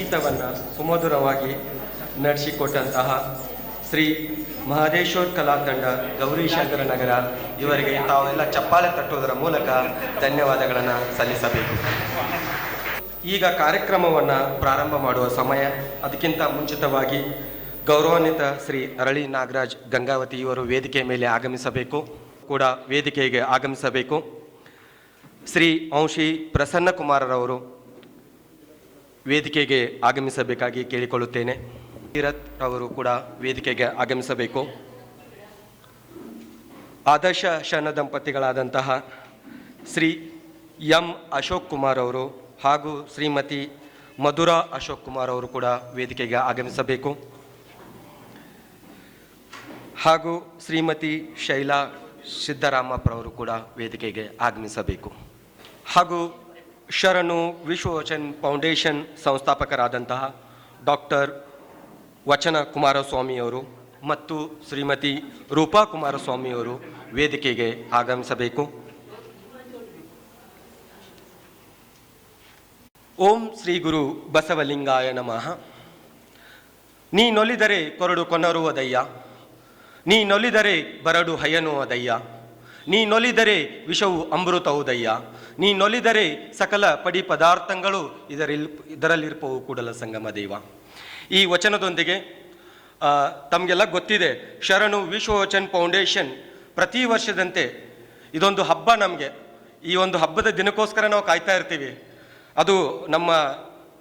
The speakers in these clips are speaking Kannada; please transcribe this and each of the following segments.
ಸಂಗೀತವನ್ನು ಸುಮಧುರವಾಗಿ ನಡೆಸಿಕೊಟ್ಟಂತಹ ಶ್ರೀ ಮಹದೇಶ್ವರ್ ಕಲಾತಂಡ ಗೌರೀಶಂಕರ ನಗರ, ಇವರಿಗೆ ತಾವೆಲ್ಲ ಚಪ್ಪಾಳೆ ತಟ್ಟುವುದರ ಮೂಲಕ ಧನ್ಯವಾದಗಳನ್ನು ಸಲ್ಲಿಸಬೇಕು. ಈಗ ಕಾರ್ಯಕ್ರಮವನ್ನು ಪ್ರಾರಂಭ ಮಾಡುವ ಸಮಯ. ಅದಕ್ಕಿಂತ ಮುಂಚಿತವಾಗಿ ಗೌರವಾನ್ವಿತ ಶ್ರೀ ಅರಳಿ ನಾಗರಾಜ್ ಗಂಗಾವತಿ ಇವರು ವೇದಿಕೆ ಮೇಲೆ ಆಗಮಿಸಬೇಕು, ಕೂಡ ವೇದಿಕೆಗೆ ಆಗಮಿಸಬೇಕು. ಶ್ರೀ ಅಂಶಿ ಪ್ರಸನ್ನ ಕುಮಾರರವರು ವೇದಿಕೆಗೆ ಆಗಮಿಸಬೇಕಾಗಿ ಕೇಳಿಕೊಳ್ಳುತ್ತೇನೆ. ತೀರತ್ ಅವರು ಕೂಡ ವೇದಿಕೆಗೆ ಆಗಮಿಸಬೇಕು. ಆದರ್ಶ ಶರಣ ದಂಪತಿಗಳಾದಂತಹ ಶ್ರೀ ಎಂ ಅಶೋಕ್ ಕುಮಾರ್ ಅವರು ಹಾಗೂ ಶ್ರೀಮತಿ ಮಧುರಾ ಅಶೋಕ್ ಕುಮಾರ್ ಅವರು ಕೂಡ ವೇದಿಕೆಗೆ ಆಗಮಿಸಬೇಕು. ಹಾಗೂ ಶ್ರೀಮತಿ ಶೈಲಾ ಸಿದ್ದರಾಮಪ್ಪರವರು ಕೂಡ ವೇದಿಕೆಗೆ ಆಗಮಿಸಬೇಕು. ಹಾಗೂ ಶರಣು ವಿಶ್ವವಚನ್ ಫೌಂಡೇಶನ್ ಸಂಸ್ಥಾಪಕರಾದಂತಹ ಡಾಕ್ಟರ್ ವಚನ ಕುಮಾರಸ್ವಾಮಿಯವರು ಮತ್ತು ಶ್ರೀಮತಿ ರೂಪಾ ಕುಮಾರಸ್ವಾಮಿಯವರು ವೇದಿಕೆಗೆ ಆಗಮಿಸಬೇಕು. ಓಂ ಶ್ರೀ ಗುರು ಬಸವಲಿಂಗಾಯ ನಮಃ. ನೀ ನೊಲಿದರೆ ಕೊರಡು ಕೊನರುವುದಯ್ಯ, ನೀ ನೊಲಿದರೆ ಬರಡು ಹಯನುವುದಯ್ಯ ನೀ ನೊಲಿದರೆ ವಿಷವು ಅಮೃತವುದಯ್ಯ ನೀ ನೊಲಿದರೆ ಸಕಲ ಪಡಿ ಪದಾರ್ಥಗಳು ಇದರಲ್ಲಿ ಇದರಲ್ಲಿರ್ಪವು ಕೂಡಲ ಸಂಗಮ ದೇವ. ಈ ವಚನದೊಂದಿಗೆ ತಮಗೆಲ್ಲ ಗೊತ್ತಿದೆ, ಶರಣು ವಿಶ್ವವಚನ್ ಫೌಂಡೇಶನ್ ಪ್ರತಿ ವರ್ಷದಂತೆ ಇದೊಂದು ಹಬ್ಬ ನಮಗೆ. ಈ ಒಂದು ಹಬ್ಬದ ದಿನಕ್ಕೋಸ್ಕರ ನಾವು ಕಾಯ್ತಾ ಇರ್ತೀವಿ. ಅದು ನಮ್ಮ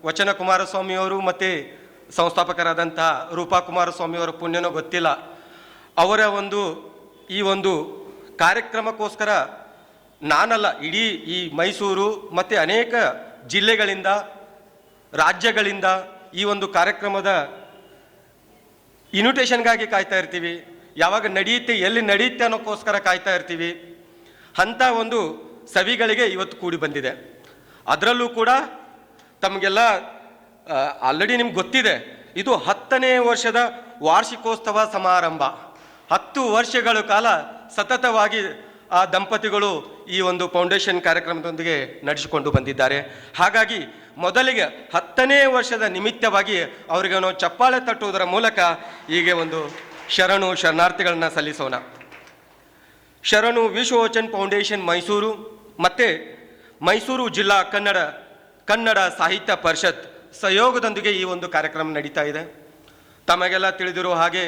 ವಚನ ಕುಮಾರಸ್ವಾಮಿಯವರು ಮತ್ತು ಸಂಸ್ಥಾಪಕರಾದಂತಹ ರೂಪಾ ಕುಮಾರಸ್ವಾಮಿಯವರ ಪುಣ್ಯನೋ ಗೊತ್ತಿಲ್ಲ. ಅವರ ಒಂದು ಈ ಒಂದು ಕಾರ್ಯಕ್ರಮಕ್ಕೋಸ್ಕರ ನಾನಲ್ಲ, ಇಡೀ ಈ ಮೈಸೂರು ಮತ್ತು ಅನೇಕ ಜಿಲ್ಲೆಗಳಿಂದ, ರಾಜ್ಯಗಳಿಂದ ಈ ಒಂದು ಕಾರ್ಯಕ್ರಮದ ಇನ್ವಿಟೇಷನ್ಗಾಗಿ ಕಾಯ್ತಾ ಇರ್ತೀವಿ. ಯಾವಾಗ ನಡೆಯುತ್ತೆ, ಎಲ್ಲಿ ನಡೆಯುತ್ತೆ ಅನ್ನೋಕ್ಕೋಸ್ಕರ ಕಾಯ್ತಾ ಇರ್ತೀವಿ. ಅಂಥ ಒಂದು ಸವಿಗಳಿಗೆ ಇವತ್ತು ಕೂಡಿ ಬಂದಿದೆ. ಅದರಲ್ಲೂ ಕೂಡ ತಮಗೆಲ್ಲ ಆಲ್ರೆಡಿ ನಿಮ್ಗೆ ಗೊತ್ತಿದೆ. ಇದು ಹತ್ತನೇ ವರ್ಷದ ವಾರ್ಷಿಕೋತ್ಸವ ಸಮಾರಂಭ. ಹತ್ತು ವರ್ಷಗಳ ಕಾಲ ಸತತವಾಗಿ ಆ ದಂಪತಿಗಳು ಈ ಒಂದು ಫೌಂಡೇಶನ್ ಕಾರ್ಯಕ್ರಮದೊಂದಿಗೆ ನಡೆಸಿಕೊಂಡು ಬಂದಿದ್ದಾರೆ. ಹಾಗಾಗಿ ಮೊದಲಿಗೆ ಹತ್ತನೇ ವರ್ಷದ ನಿಮಿತ್ತವಾಗಿ ಅವರಿಗೆ ನಾವು ಚಪ್ಪಾಳೆ ತಟ್ಟುವುದರ ಮೂಲಕ ಹೀಗೆ ಒಂದು ಶರಣು ಶರಣಾರ್ಥಿಗಳನ್ನ ಸಲ್ಲಿಸೋಣ. ಶರಣು ವಿಶ್ವವಚನ್ ಫೌಂಡೇಶನ್ ಮೈಸೂರು ಮತ್ತು ಮೈಸೂರು ಜಿಲ್ಲಾ ಕನ್ನಡ ಕನ್ನಡ ಸಾಹಿತ್ಯ ಪರಿಷತ್ ಸಹಯೋಗದೊಂದಿಗೆ ಈ ಒಂದು ಕಾರ್ಯಕ್ರಮ ನಡೀತಾ ಇದೆ. ತಮಗೆಲ್ಲ ತಿಳಿದಿರೋ ಹಾಗೆ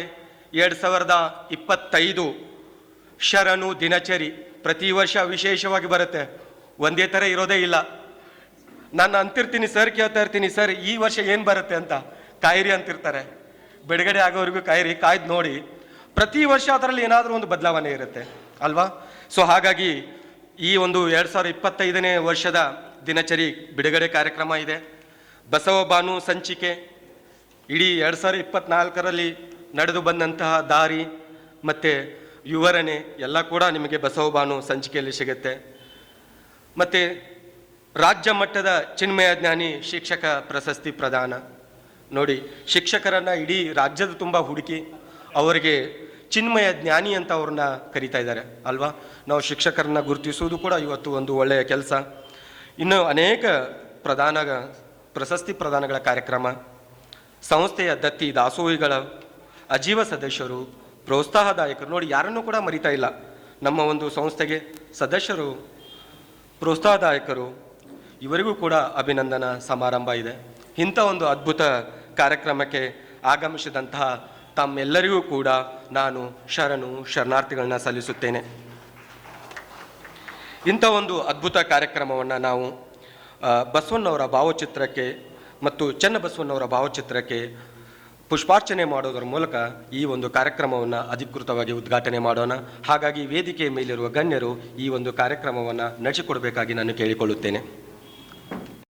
ಎರಡು ಸಾವಿರದ ಇಪ್ಪತ್ತೈದು ಶರಣು ದಿನಚರಿ ಪ್ರತಿ ವರ್ಷ ವಿಶೇಷವಾಗಿ ಬರುತ್ತೆ. ಒಂದೇ ಥರ ಇರೋದೇ ಇಲ್ಲ. ನಾನು ಅಂತಿರ್ತೀನಿ ಸರ್ ಕೇಳ್ತಾ ಇರ್ತೀನಿ ಸರ್ ಈ ವರ್ಷ ಏನು ಬರುತ್ತೆ ಅಂತ? ಕಾಯಿರಿ ಅಂತಿರ್ತಾರೆ. ಬಿಡುಗಡೆ ಆಗೋವರೆಗೂ ಕಾಯಿರಿ, ಕಾಯ್ದು ನೋಡಿ. ಪ್ರತಿ ವರ್ಷ ಅದರಲ್ಲಿ ಏನಾದರೂ ಒಂದು ಬದಲಾವಣೆ ಇರುತ್ತೆ, ಅಲ್ವಾ? ಸೊ ಹಾಗಾಗಿ ಈ ಒಂದು ಎರಡು ಸಾವಿರದ ಇಪ್ಪತ್ತೈದನೇ ವರ್ಷದ ದಿನಚರಿ ಬಿಡುಗಡೆ ಕಾರ್ಯಕ್ರಮ ಇದೆ. ಬಸವ ಭಾನು ಸಂಚಿಕೆ, ಇಡೀ ಎರಡು ಸಾವಿರದ ಇಪ್ಪತ್ನಾಲ್ಕರಲ್ಲಿ ನಡೆದು ಬಂದಂತಹ ದಾರಿ, ಮತ್ತು ವಿವರಣೆ ಎಲ್ಲ ಕೂಡ ನಿಮಗೆ ಬಸವಬಾನು ಸಂಚಿಕೆಯಲ್ಲಿ ಸಿಗುತ್ತೆ. ಮತ್ತು ರಾಜ್ಯ ಮಟ್ಟದ ಚಿನ್ಮಯ ಜ್ಞಾನಿ ಶಿಕ್ಷಕ ಪ್ರಶಸ್ತಿ ಪ್ರದಾನ. ನೋಡಿ, ಶಿಕ್ಷಕರನ್ನು ಇಡೀ ರಾಜ್ಯದ ತುಂಬ ಹುಡುಕಿ ಅವರಿಗೆ ಚಿನ್ಮಯ ಜ್ಞಾನಿ ಅಂತ ಅವ್ರನ್ನ ಕರಿತಾ ಇದ್ದಾರೆ, ಅಲ್ವಾ? ನಾವು ಶಿಕ್ಷಕರನ್ನ ಗುರುತಿಸುವುದು ಕೂಡ ಇವತ್ತು ಒಂದು ಒಳ್ಳೆಯ ಕೆಲಸ. ಇನ್ನು ಅನೇಕ ಪ್ರಧಾನ ಪ್ರಶಸ್ತಿ ಪ್ರದಾನಗಳ ಕಾರ್ಯಕ್ರಮ. ಸಂಸ್ಥೆಯ ದತ್ತಿ ದಾಸೋಹಿಗಳ ಅಜೀವ ಸದಸ್ಯರು ಪ್ರೋತ್ಸಾಹದಾಯಕರು ನೋಡಿ, ಯಾರನ್ನೂ ಕೂಡ ಮರಿತಾ ಇಲ್ಲ. ನಮ್ಮ ಒಂದು ಸಂಸ್ಥೆಗೆ ಸದಸ್ಯರು, ಪ್ರೋತ್ಸಾಹದಾಯಕರು, ಇವರಿಗೂ ಕೂಡ ಅಭಿನಂದನಾ ಸಮಾರಂಭ ಇದೆ. ಇಂಥ ಒಂದು ಅದ್ಭುತ ಕಾರ್ಯಕ್ರಮಕ್ಕೆ ಆಗಮಿಸಿದಂತಹ ತಮ್ಮೆಲ್ಲರಿಗೂ ಕೂಡ ನಾನು ಶರಣು, ಶರಣಾರ್ಥಿಗಳನ್ನ ಸಲ್ಲಿಸುತ್ತೇನೆ. ಇಂಥ ಒಂದು ಅದ್ಭುತ ಕಾರ್ಯಕ್ರಮವನ್ನು ನಾವು ಬಸವಣ್ಣವರ ಭಾವಚಿತ್ರಕ್ಕೆ ಮತ್ತು ಚನ್ನಬಸವಣ್ಣವರ ಭಾವಚಿತ್ರಕ್ಕೆ ಪುಷ್ಪಾರ್ಚನೆ ಮಾಡೋದರ ಮೂಲಕ ಈ ಒಂದು ಕಾರ್ಯಕ್ರಮವನ್ನು ಅಧಿಕೃತವಾಗಿ ಉದ್ಘಾಟನೆ ಮಾಡೋಣ. ಹಾಗಾಗಿ ವೇದಿಕೆಯ ಮೇಲಿರುವ ಗಣ್ಯರು ಈ ಒಂದು ಕಾರ್ಯಕ್ರಮವನ್ನು ನಡೆಸಿಕೊಡಬೇಕಾಗಿ ನಾನು ಕೇಳಿಕೊಳ್ಳುತ್ತೇನೆ.